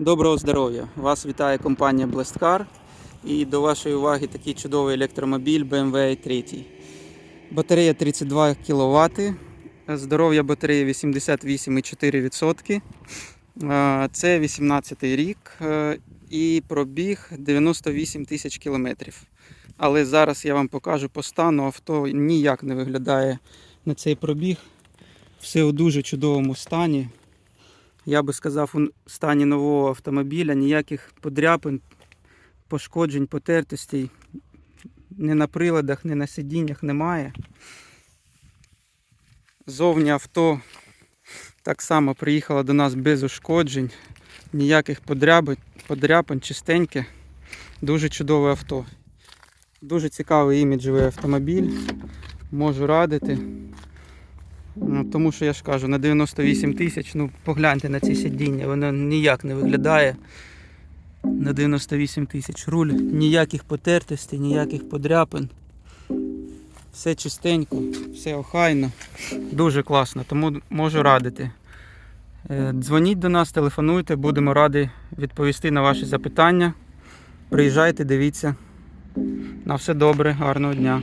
Доброго здоров'я! Вас вітає компанія Blastcar і до вашої уваги такий чудовий електромобіль BMW i3. Батарея 32 кВт, здоров'я батареї 88,4%. Е, Це 18 рік е, і пробіг 98 тисяч кілометрів. Але зараз я вам покажу по стану авто ніяк не виглядає на цей пробіг. Все у дуже чудовому стані. Я би сказав, у стані нового автомобіля ніяких подряпин, пошкоджень, потертостей ні на приладах, ні на сидіннях немає. Зовні авто так само приїхало до нас без ушкоджень, ніяких подряпин, подряпин чистеньке. Дуже чудове авто. Дуже цікавий іміджевий автомобіль. Можу радити. Ну, тому що я ж кажу, на 98 тисяч, ну погляньте на ці сидіння, воно ніяк не виглядає. На 98 тисяч руль, ніяких потертостей, ніяких подряпин. Все чистенько, все охайно. Дуже класно, тому можу радити. Е, Дзвоніть до нас, телефонуйте, будемо раді відповісти на ваші запитання. Приїжджайте, дивіться. На все добре, гарного дня.